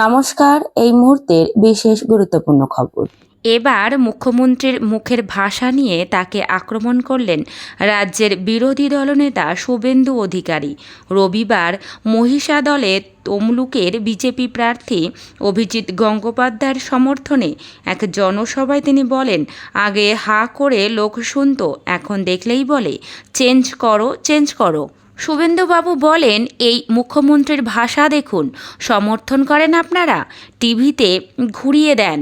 নমস্কার, এই মুহূর্তের বিশেষ গুরুত্বপূর্ণ খবর। এবার মুখ্যমন্ত্রীর মুখের ভাষা নিয়ে তাকে আক্রমণ করলেন রাজ্যের বিরোধী দলনেতা শুভেন্দু অধিকারী। রবিবার মহিষা দলে তমলুকের বিজেপি প্রার্থী অভিজিৎ গঙ্গোপাধ্যায়ের সমর্থনে এক জনসভায় তিনি বলেন, আগে হা করে লোক শুনতো, এখন দেখলেই বলে, চেঞ্জ করো চেঞ্জ করো। শুভেন্দুবাবু বলেন, এই মুখ্যমন্ত্রীর ভাষা দেখুন। সমর্থন করেন আপনারা। টিভিতে ঘুরিয়ে দেন।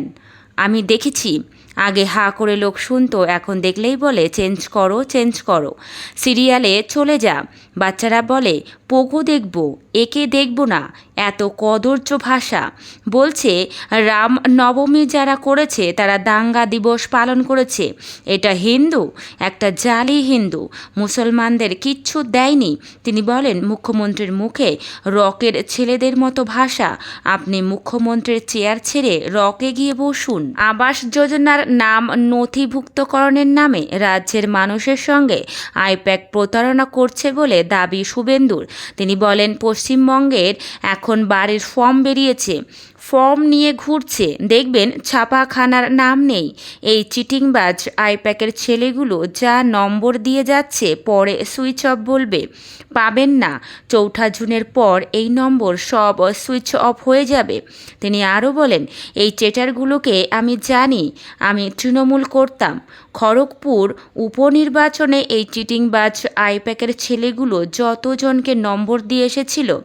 আমি দেখেছি। আগে হা করে লোক শুনতো, এখন দেখলেই বলে, চেঞ্জ করো চেঞ্জ করো। সিরিয়ালে চলে যা। বাচ্চারা বলে, পোকো দেখব, একে দেখব না। এত কদর্য ভাষা। বলছে, রাম নবমী যারা করেছে, তারা দাঙ্গা দিবস পালন করেছে। এটা হিন্দু, একটা জালি হিন্দু। মুসলমানদের কিচ্ছু দেয়নি। তিনি বলেন, মুখ্যমন্ত্রীর মুখে রকের ছেলেদের মতো ভাষা। আপনি মুখ্যমন্ত্রীর চেয়ার ছেড়ে রকে গিয়ে বসুন। আবাস যোজনার নাম নথিভুক্তকরণের নামে রাজ্যের মানুষের সঙ্গে আইপ্যাক প্রতারণা করছে বলে দাবি শুভেন্দুর। তিনি বলেন, পশ্চিমবঙ্গের এখন বাড়ির ফর্ম বেরিয়েছে, ফর্ম নিয়ে ঘুরছে, দেখবেন ছাপাখানার নাম নেই। এই চিটিংবাজ আইপ্যাকের ছেলেগুলো যা নম্বর দিয়ে যাচ্ছে, পরে সুইচ অফ বলবে। পাবেন না। চৌঠা জুনের পর এই নম্বর সব সুইচ অফ হয়ে যাবে। তিনি আরও বলেন, এই চেটারগুলোকে আমি জানি, আমি তৃণমূল করতাম। খড়গপুর উপনির্বাচনে এই চিটিংবাজ আইপ্যাকের ছেলেগুলো যতজনকে নম্বর দিয়ে এসেছিল,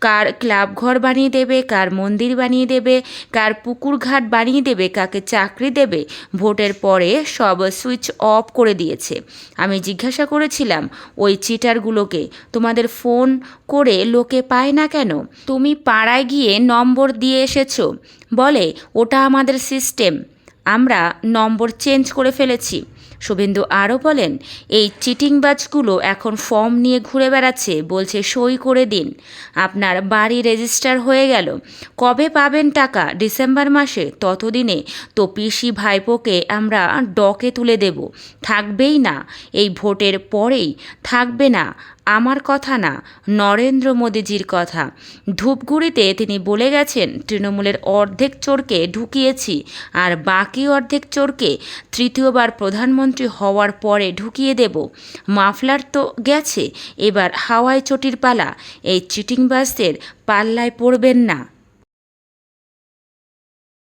কার ক্লাব ঘর বানিয়ে দেবে, কার মন্দির বানিয়ে দেবে, কার পুকুর ঘাট বানিয়ে দেবে, কাকে চাকরি দেবে, ভোটের পরে সব সুইচ অফ করে দিয়েছে। আমি জিজ্ঞাসা করেছিলাম, ওই চিটারগুলোকে তোমাদের ফোন করে লোকে পায় না কেন? তুমি পাড়ায় গিয়ে নম্বর দিয়ে এসেছ। বলে, ওটা আমাদের সিস্টেম। আমরা নম্বর চেঞ্জ করে ফেলেছি। শুভেন্দু আরও বলেন, এই চিটিংবাজগুলো এখন ফর্ম নিয়ে ঘুরে বেড়াচ্ছে, বলছে সই করে দিন। আপনার বাড়ি রেজিস্টার হয়ে গেল। কবে পাবেন টাকা? ডিসেম্বর মাসে? ততদিনে। তো পিসি ভাইপোকে আমরা ডকে তুলে দেব। থাকবেই না। এই ভোটের পরেই থাকবে না। আমার কথা না, নরেন্দ্র মোদীজির কথা। ধূপগুড়িতে তিনি বলে গেছেন, তৃণমূলের অর্ধেক চোরকে ঢুকিয়েছি আর বাকি অর্ধেক চোরকে তৃতীয়বার প্রধানমন্ত্রী হওয়ার পরে ঢুকিয়ে দেব। মাফলার তো গেছে, এবার হাওয়ায় চটির পালা, এই চিটিংবাজদের পাল্লায় পড়বেন না।